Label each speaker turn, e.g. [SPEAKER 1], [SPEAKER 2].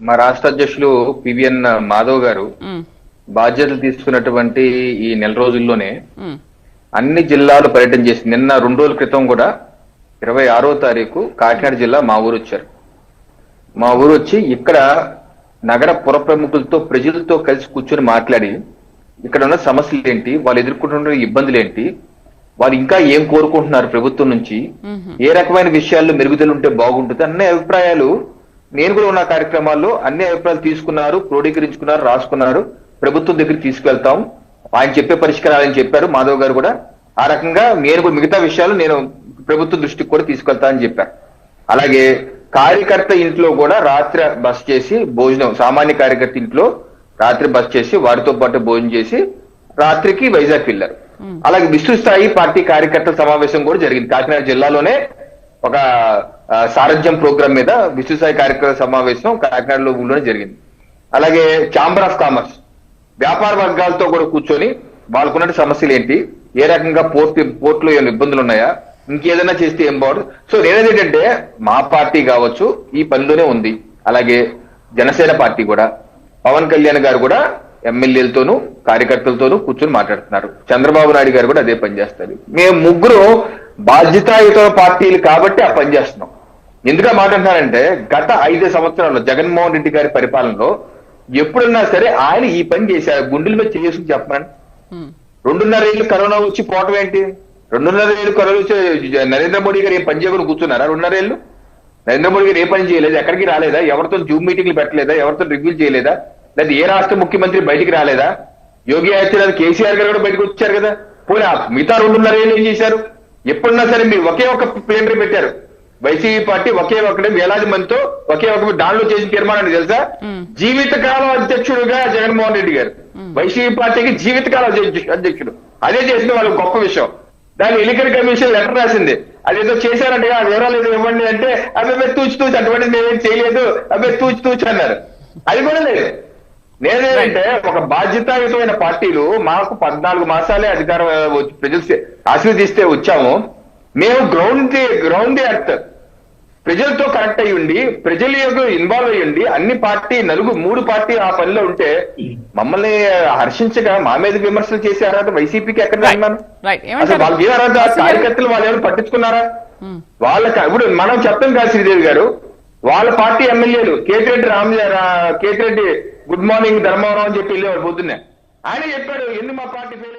[SPEAKER 1] మా రాష్ట్ర అధ్యక్షులు పివిఎన్ మాధవ్ గారు బాధ్యతలు తీసుకున్నటువంటి ఈ నెల రోజుల్లోనే అన్ని జిల్లాలు పర్యటన చేసి నిన్న రెండు రోజుల క్రితం కూడా ఇరవై ఆరో తారీఖు కాకినాడ జిల్లా మా ఊరు వచ్చారు. మా ఊరు వచ్చి ఇక్కడ నగర పుర ప్రముఖులతో ప్రజలతో కలిసి కూర్చొని మాట్లాడి ఇక్కడ ఉన్న సమస్యలు ఏంటి వాళ్ళు ఎదుర్కొంటున్న ఇబ్బందులు ఏంటి వాళ్ళు ఇంకా ఏం కోరుకుంటున్నారు ప్రభుత్వం నుంచి. ఏ రకమైన విషయాల్లో మెరుగుదల ఉంటే బాగుంటుంది అన్ని అభిప్రాయాలు నేను కూడా ఉన్న కార్యక్రమాల్లో అన్ని అభిప్రాయాలు తీసుకున్నారు క్రోడీకరించుకున్నారు రాసుకున్నారు. ప్రభుత్వం దగ్గరికి తీసుకెళ్తాం. ఆయన చెప్పే పరిష్కారాలని చెప్పారు మాధవ్ గారు కూడా. ఆ రకంగా నేను కూడా మిగతా విషయాలు నేను ప్రభుత్వం దృష్టికి కూడా తీసుకెళ్తా అని చెప్పారు అలాగే కార్యకర్త ఇంట్లో కూడా రాత్రి బస్ చేసి భోజనం సామాన్య కార్యకర్త ఇంట్లో రాత్రి బస్ చేసి వారితో పాటు భోజనం చేసి రాత్రికి వైజాగ్ వెళ్ళారు. అలాగే విస్తృత స్థాయి పార్టీ కార్యకర్తల సమావేశం కూడా జరిగింది. కాకినాడ జిల్లాలోనే ఒక సారథ్యం ప్రోగ్రామ్ మీద విశ్వసాయి కార్యక్రమ సమావేశం కాకినాడలో ఊళ్ళోనే జరిగింది. అలాగే ఛాంబర్ ఆఫ్ కామర్స్. వ్యాపార వర్గాలతో కూడా కూర్చొని వాళ్ళకున్న సమస్యలు ఏంటి? ఏ రకంగా పోర్ట్ పోర్టులో ఏమైనా ఇబ్బందులు ఉన్నాయా? ఇంకేదైనా చేస్తే ఏం బాగుంటుంది సో నేనేది ఏంటంటే మా పార్టీ కావచ్చు ఈ పనిలోనే ఉంది. అలాగే జనసేన పార్టీ కూడా. పవన్ కళ్యాణ్ గారు కూడా ఎమ్మెల్యేలతోనూ కార్యకర్తలతోనూ కూర్చొని మాట్లాడుతున్నారు. చంద్రబాబు నాయుడు గారు కూడా అదే పని చేస్తారు. మేము ముగ్గురు బాధ్యతాయుత పార్టీలు కాబట్టి ఆ పని చేస్తున్నాం. ఎందుకు మాట్లాడుతున్నానంటే గత ఐదు సంవత్సరాల్లో జగన్మోహన్ రెడ్డి గారి పరిపాలనలో ఎప్పుడన్నా సరే ఆయన ఈ పని చేశారు. గుండెల మీద చేసుకుని చెప్పమని.
[SPEAKER 2] ఉమ్,
[SPEAKER 1] రెండున్నర ఏళ్ళు కరోనా వచ్చి పోవటం ఏంటి? రెండున్నర ఏళ్ళు కరోనా వచ్చి నరేంద్ర మోడీ గారు ఏం పని చేయకుండా కూర్చున్నారా? రెండున్నర ఏళ్ళు? నరేంద్ర మోడీ గారు ఏ పని చేయలేదు? ఎక్కడికి రాలేదా? ఎవరితో జూమ్ మీటింగ్లు పెట్టలేదా? ఎవరితో రివ్యూలు చేయలేదా? లేదా ఏ రాష్ట్ర ముఖ్యమంత్రి బయటికి రాలేదా? యోగి ఆదిత్యనాథ్ కేసీఆర్ గారు కూడా బయటకు వచ్చారు కదా. పోనీ మిగతా రెండున్నర ఏళ్ళు ఏం చేశారు? ఎప్పుడన్నా సరే మీరు ఒకే ఒక ప్లేనరీ పెట్టారు. వైసీపీ పార్టీ ఒకే ఒకటి వేలాది మందితో ఒకే ఒక దానిలో చేసిన తీర్మానాన్ని తెలుసా. జీవితకాలం అధ్యక్షుడుగా జగన్మోహన్ రెడ్డి గారు. వైసీపీ పార్టీకి జీవితకాలం అధ్యక్ష- అధ్యక్షుడు. అదే చేసిన వాళ్ళకి గొప్ప విషయం. దాని ఎన్నికల కమిషన్ లెటర్ రాసింది. అదేదో చేశారంటే ఆ వివరాలు ఏదో ఇవ్వండి అంటే అబ్బాయి తూచి తూచి అటువంటి మేమేం చేయలేదు. అబ్బాయి తూచి తూచి అన్నారు. అది కూడా లేదు. నేనేంటంటే ఒక బాధ్యతాయుతమైన పార్టీలు మాకు పద్నాలుగు మాసాలే అధికారం ప్రజలు ఆశీర్వదిస్తే వచ్చాము. మేము గ్రౌండ్ గ్రౌండ్ ఎర్త్ ప్రజలతో కనెక్ట్ అయ్యి ఉండి ప్రజల యొక్క ఇన్వాల్వ్ అయ్యి ఉండి అన్ని పార్టీ నలుగు మూడు పార్టీ ఆ పనిలో ఉంటే మమ్మల్ని హర్షించగా మా మీద విమర్శలు చేసే అర్హత వైసీపీకి ఎక్కడ. అసలు ఏ అర్హత కార్యకర్తలు వాళ్ళు ఎవరు పట్టించుకున్నారా?
[SPEAKER 2] ఉమ్,
[SPEAKER 1] వాళ్ళకి ఇప్పుడు మనం చెప్తాం కాదు శ్రీదేవి గారు వాళ్ళ పార్టీ ఎమ్మెల్యేలు కేతిరెడ్డి రామ్ కేతిరెడ్డి గుడ్ మార్నింగ్ ధర్మవరం అని చెప్పి వెళ్ళేవాడు పొద్దున్నే. ఆయన చెప్పాడు ఎన్ని మా పార్టీ ఫెయిల్